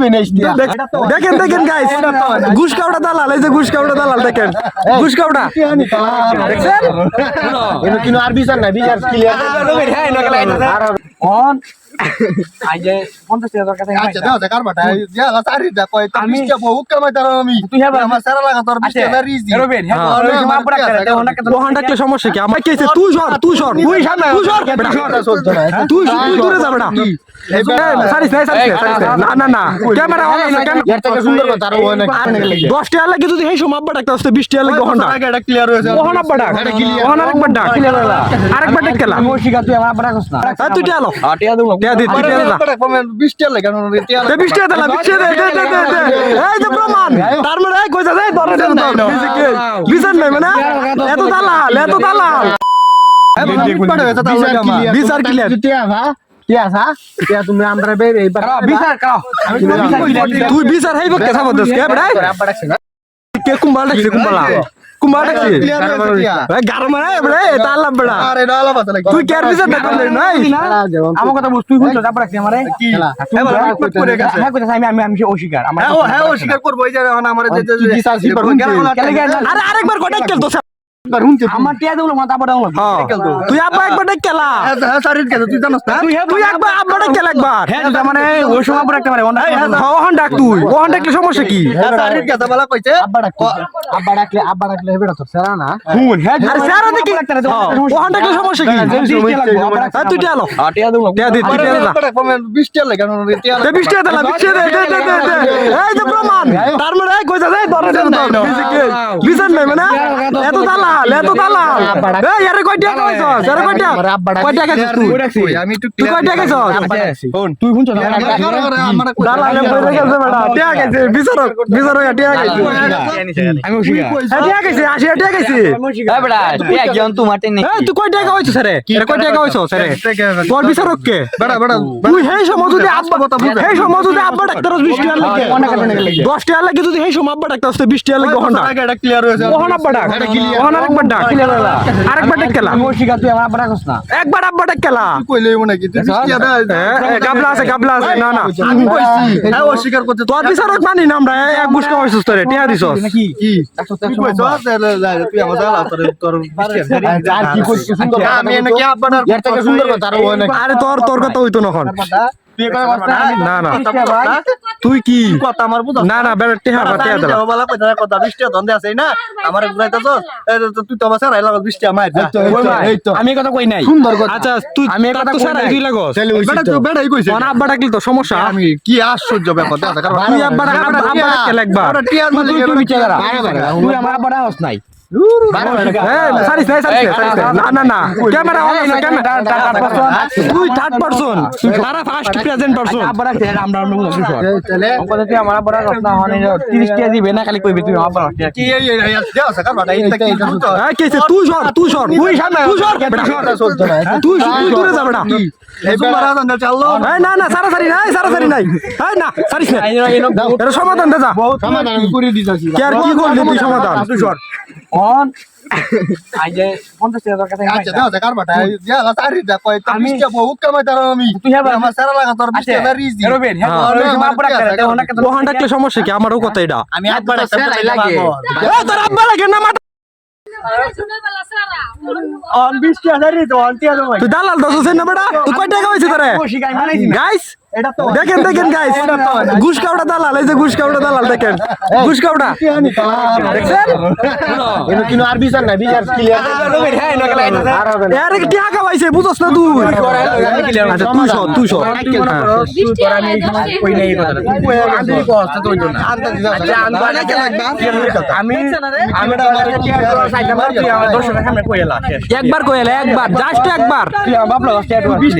দিয়া দেখ- দেখেন দেখেন গাইস ঘুষ কাউটা দালাল এই যে ঘুষ কাউটা দালাল দেখেন। ঘুষ কাউটা দেখছেন? এনো কিনো আর বিচার নাই? বিচার ক্লিয়ার আর হবে। 50 টাকা দরকার আচ্ছা দাও জাকার বাটা। দিয়া লা সারি দা কই তো মিষ্টি বহুত কামাই তার আমি। তুই হ্যাঁ আমার সারা লাগা তোর মিষ্টি না রিজ। দি রবিন হ্যাঁ হ্যাঁ, আমার মাপ রাখতে কি আছে? রে ওনা কত সমস্যা কি? আমার কেছে তুই সর তুই সর। তুই সামনে তুই সর। বেটা। এটা তুই তুই দূরে যা বেটা। এই, সারিস নাই, সারিস নাই, সারিস নাই। না না না। ক্যামেরা অন আছে এর থেকে সুন্দর কথা আর অনেক দশ টাকা লাগে যদি এই সময় আব্বা ডাকতে আসতে বিশ টাকা লাগে আগে এটা ক্লিয়ার হয়েছে ওহান আব্বা ডাক। ওহান আরেকবার ডাক আরেকবার ডাক খেলা আমি শিখা তুই আমার বড় কষ্ট না এই, তুই টিয়া লো আটিয়া দেবো টিয়া দি তুই টিয়া দা বিশ টাকা লাগে কারণ এ বিশ টাকা দিলা বিশ টাকা দে দে দে দে দে এই যে প্রমাণ তার মানে এই কইছা যায় ধরে দেন তো বিচার নাই মানে এত দালাল এত দালাল বিচার ক্লিয়ার টিয়া ভা টিয়া ভা টিয়া তুমি আমরা বের বিচার কাও বিচার ক্লিয়ার তুই বিচার হাইব কে সাবো দস কে না কে কুম্বাল ডাকছে কুম্বালা কুম্বাল ডাকছে এই গারম না বড়ে এটা আল্লাহ বড়া। আরে না আলাদা কথা তুই কেয়ার বিচার না করলে নাই? আমার কথা বুঝ তুই শুনছো তারপর রাখছি আমারে কি হ্যাঁ কইতাছ আমি আমি আমি অস্বীকার আমার হ্যাঁ হ্যাঁ ও স্বীকার করব এই যে এখন আমার যে আরে আরেকবার কটাই কেল তো আমার টিয়া দেবো না তারপর দেবো হ্যাঁ তুই আব্বা একবার ডাক খেলা হ্যাঁ তুই জানোস না তুই তুই একবার আব্বা ডাক খেলা একবার হ্যাঁ তার মানে ওই সময় পর একটা পারে অন্য হ্যাঁ ডাক তুই ওহান ডাকলে সমস্যা কি হ্যাঁ শারীর বলা কইছে আব্বা ডাকতে আব্বা ডাকলে আব্বা ডাকলে এবার তো সেরা না হুন হ্যাঁ আরে স্যার দেখি ওহান ডাকলে সমস্যা কি এই, তুই টিয়া লো টিয়া দেবো টিয়া দি টিয়া দা বিশ টাকা লাগে কারণ দে বিশ টাকা দিলা বিশ টাকা দে দে দে দে দে এই যে প্রমাণ তার মানে কইছা নাই মানে এত দালাল এত দালাল। এই আরে কয় টাকা কইছস আরে কয় টাকা কয় টাকা খাইছস তুই? আমি একটু তুই কয় টাকা খাইছস তুই শুনছো আমার দালালে কইরা গেছে বেটা টাকা খাইছে বিচারক বিচারক টাকা খাইছে আমি এই টাকা খাইছে 80 টাকা খাইছে এই বেটা টিয়া জন তুই মারতে নেই তুই কয় টাকা হইছস রে আরে কয় টাকা হইছস রে? তোর বিচারক কে বড় বড় তুই সেই সময় যদি আব্বা সেই সময় যদি আব্বা ডাক্তার বিশ টাকা লাগে দশ টাকা লাগে যদি সেই সময় আব্বা ডাক্তার আসতে বিশ টাকা লাগে ওখানটা এটা ক্লিয়ার হয়েছে ওখান আব্বা ডাক ওখান আরেকবার ডাক। আরেকবার ডাক খেলা। আমি অস্বীকার তুই আমার বড় কষ্ট না। একবার আব্বা ডাক খেলা। কইলে মনে কি তুই বিশ টাকা দে। গাবলা আছে গাবলা আছে। না না। আমি কইছি হ্যাঁ ও স্বীকার করতে তোর বিচারক মানি না আমরা এক বুঝতে হইছিস তোরে টিয়া দিছস। কি? কি তুই আমার জালা তোর তোর আর কি আমি এনে কি তোর তোর কথা হইতো নখন না না। তুই কি? কথা আমার বুঝছ না না বেটা টিয়া বা টিয়া দিলা বলা কইতা কথা বিশ টাকা ধন্দে আছে না? আমার ঘুরাইতাছ তুই তো আমার সারাই লাগা বিশ টাকা মার এই তো আমি কথা কই নাই। সুন্দর কথা। আচ্ছা তুই আমি আমি কথা কই নাই। তুই লাগস। তাহলে ওই বেটা তো। বেটাই কইছে। কোন আব্বা ডাকলি তো সমস্যা? আমি কি আশ্চর্য ব্যাপার দেখা কারণ তুই আব্বা ডাক আব্বা আব্বা ডাক খেলা একবার? তুই তুই আমার বড় কষ্ট নাই। হ্যাঁ নাই সারিস নাই, না না না ক্যামেরা অন আছে ক্যামেরা তুই থার্ড পারসন তারা ফার্স্ট প্রেজেন্ট পারসন আমরা আমরা তাহলে কথা আমার বড় কষ্ট না 30 টাকা দিবে না খালি কইবি তুই আমার বড় কি এই এই দেও বাটা এটা কি তো এই কেছে তুই সর তুই সর তুই সামনে তুই সর বেটা চলতো না তুই তুই দূরে যা বেটা এই সুমারা দন্ডে চাললো না না সারা সারি নাই সারা সারি নাই এই না সারিস না এটা সমাধান দে যা সমাধান করে দিতেছি কি আর কি করলি তুই সমাধান তুই সর অন। আই যে 50 টাকা দরকার থাকে আচ্ছা দেও সকাল বাটা দিয়া লা সারি দা কই তো টাকা বহুত কামাই তার আমি। তুই হ্যাঁ আমার সারা লাগা তোর বিশ টাকা রিজ রবিন হ্যাঁ হ্যাঁ। ওই সময় আব্বা রাখতে রে ওনা কত ওখান ডাকলে সমস্যা কি? আমারও কথা এটা। আমি একবার সেরাই লাগে। এই তোর আব্বা লাগে না মাথা? অন বিশ টাকা রিজ অন টিয়া দো তুই দালাল হোসেন না বেটা। তুই কয় টাকা হয়েছে তোরে? গাইস তো দেখেন দেখেন গাইস ঘুষ কাউটা দালাল এই যে ঘুষ কাউটা দালাল দেখেন ঘুষ কাউটা দেখছেন এনো কিনো আর বিচার নাই বিচার ক্লিয়ার হ্যাঁ আর হবে না এর কি টাকা পাইছে বুঝছস না তুই আচ্ছা তুই সর তুই সর হ্যাঁ। কই আমি কষ্ট তো জন্য আচ্ছা আনবা না আমি আমি সাইডে মার তুই আমার দর্শকের সামনে কইলা শেষ একবার কইলে একবার জাস্ট একবার তুই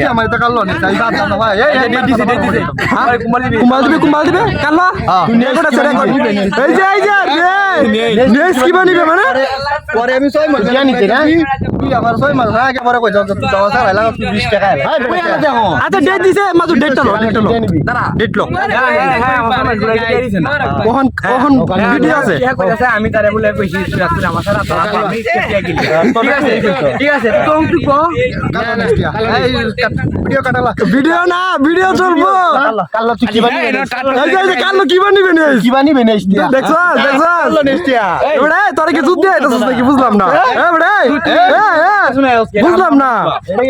আমার টাকা তো তাই দাদা না ভাই এই হ্যাঁ? কুম্বাল দিবে কুম্বাল দিবে কাল্লা তুই নিয়ে কোটা এই যে এই যে নেস কি বানিবে মানে পরে আমি ছয় মাস টিয়া নিতে না? তুই আমার ছয় মাস আগে পরে কই যাও তুই তো আমার লাগা তুই বিশ টাকা ভাই কই আলা দেখো আচ্ছা ডেট দিছে মাঝু ডেটটা লো ডেটটা লো দাঁড়া ডেট লো হ্যাঁ হ্যাঁ আমার সামনে ঘুরে গিয়ে দিছেন কখন কখন ভিডিও আছে আমি তারে বলে কইছি রাত্রে আমার সারা তোরা আমি ঠিক আছে ঠিক আছে তো তুই কো ভিডিও কাটালা ভিডিও না ভিডিও তো চলবো তুই এই যে কি ইস্তিয়া দেখছ দেখছ তোরা নাকি? বুঝলাম না। বুঝলাম না।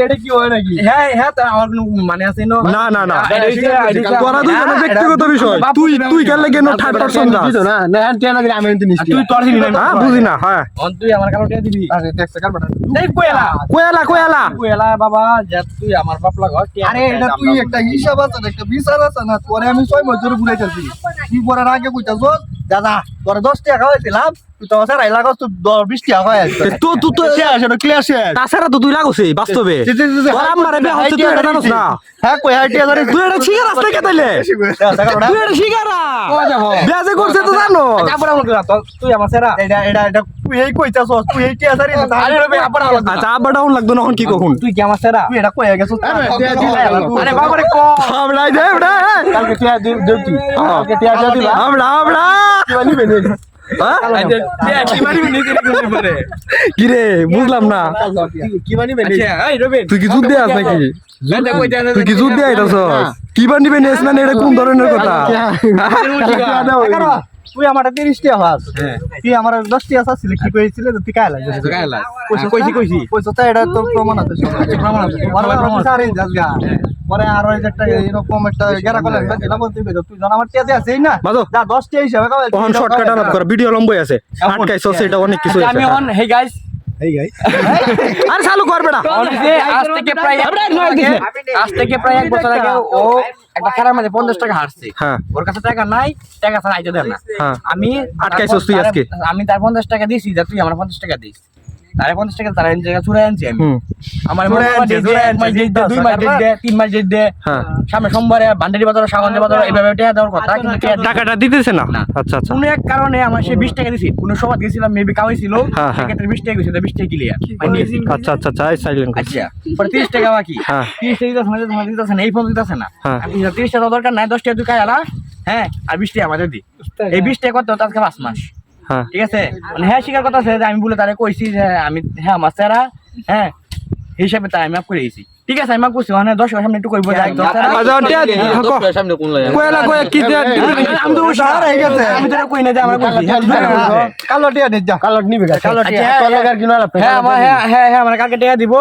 এটা কি হয় নাকি? হ্যাঁ হ্যাঁ তা আমার কোনো মানে আছে না। না না না। এটা হচ্ছে- এটা হচ্ছে- তোরা দুজনের ব্যক্তিগত বিষয়। তুই তুই কেন লেগে নো ঠাট ঠাট না? না টিয়া না দিলে আমি কিন্তু তুই তোর দিবি না? হ্যাঁ বুঝি না হ্যাঁ। তুই আমার কালো টিয়া দিবি। আরে দেখছ কার বাটা। এই কইলা কোয়ালা কোয়ালা। কইলা বাবা যে তুই আমার বাপ লাগা আরে এটা তুই একটা হিসাব আছে একটা বিচার আছে না? পরে আমি ছয় ধরে ঘুরাইতেছি তুই পড়ার আগে কইতাছ? দাদা তোরে দশ টাকা খাওয়াইছিলাম তুই তো স্যার আইলা কস তুই বিশ টাকা খাওয়াই তো তুই তো সেটা ক্লিয়ার শেষ। তাছাড়া তো তুই লাগছে বাস্তবে। তোর আম্মারে হচ্ছে তুই এটা জানোস না। হ্যাঁ কই তুই এটা রাস্তায় কে তাইলে? তুই এটা শিখারা বিয়ে যে করছে তো জানো তারপর আমার কইলা তুই আমার সেরা এটা এটা এটা তুই এই কইতাছ তুই এই টিয়া ধরে আরে রবি আবার আচ্ছা আব্বা ডাউন লাগতো না কি কখন? তুই কি আমার সেরা তুই এটা কইয়া গেছিস? আরে ক দে আমরা কালকে টিয়া দেউ টিয়া? কি করে করে বুঝলাম না। আচ্ছা তুই কি যুদ্ধে আস নাকি? তুই কি যুদ্ধে আইতাছ কি বানিবে নেস মানে এটা কোন ধরনের কথা? তুই আমার তিরিশ টাকা তুই আমার দশ টাকা চাচ্ছিলি কি কইছিল তুই কায় লাগে গায়লা কইছি কইছি। তো এটা তোর প্রমাণ আছে প্রমাণ আছে। প্রমাণ আছে আরে জায়গা পরে আরও একটা এরকম একটা গেরা কলেন এটা বলতে কইছো তুই জান আমার টিয়াতে আছে না? বাজো। যা 10 টা হিসাবে কাবে তখন শর্টকাট আলাপ কর ভিডিও লম্বই আছে। আটকাইছস সেটা অনেক কিছু আমি অন হে গাইস আর চালু কর বেটা। আজ থেকে প্রায় এক বছর আজ থেকে প্রায় এক বছর আগে ও একটা খেলার মধ্যে পঞ্চাশ টাকা হারছে। হ্যাঁ। ওর কাছে টাকা নাই টাকা ছাড়া আইতে দেন না। হ্যাঁ। আমি আটকাইছস তুই আজকে? আমি তার পঞ্চাশ টাকা দিছি তুই আমার পঞ্চাশ টাকা দিস। তারে পঞ্চাশ টাকা তারা জায়গা চুরাই আনছি আমি। আমার মনে হয় দুই মাস ডেট দে তিন মাস ডেট দে হ্যাঁ। সামনে সোমবারে ভান্ডারি বাজার সাগন্দি বাজার এইভাবে টাকা দেওয়ার কথা কিন্তু টাকা টাকাটা দিতেছে না। আচ্ছা আচ্ছা। কোনো এক কারণে আমার সে বিশ টাকা দিছি। কোনো সময় গেছিলাম মেবি কামাইছিল হ্যাঁ, হ্যাঁ। সেক্ষেত্রে বিশ টাকা গেছিল বিশ টাকা ক্লিয়ার আচ্ছা আচ্ছা আচ্ছা সাইলেন্ট আচ্ছা পরে তিরিশ টাকা বাকি। হ্যাঁ। তিরিশ টাকা দিতেছে না দিতেছে না, দিতেছে না এই ফোন দিতেছে না। হ্যাঁ। তিরিশ টাকা দরকার নাই দশ টাকা তুই হ্যাঁ আর বিশ টাকা আমাদের দি। এই বিশ টাকা করতে হতো আজকে পাঁচ মাস। হ্যাঁ ঠিক আছে? মানে হ্যাঁ স্বীকার কথা আছে যে আমি বলে তারে কইছি যে আমি হ্যাঁ আমার স্যারা হ্যাঁ হিসাবে তাই আমি মাপ করে দিয়েছি। ঠিক আছে আমি মাপ করছি মানে দশ সামনে একটু কইবো যে একদম স্যারা- আচ্ছা টিয়া কোয়ালা কোয়া কি টিয়া আমি তো স্যার হয়ে গেছে। আমি তো কই না যে আমরা কইছি। হ্যাঁ, কালো টিয়া নে যা। কালো নিবে কালো টিয়া। তোর লগে আর কিনা লাভ হ্যাঁ হ্যাঁ হ্যাঁ হ্যাঁ আমার কালকে টাকা দিব।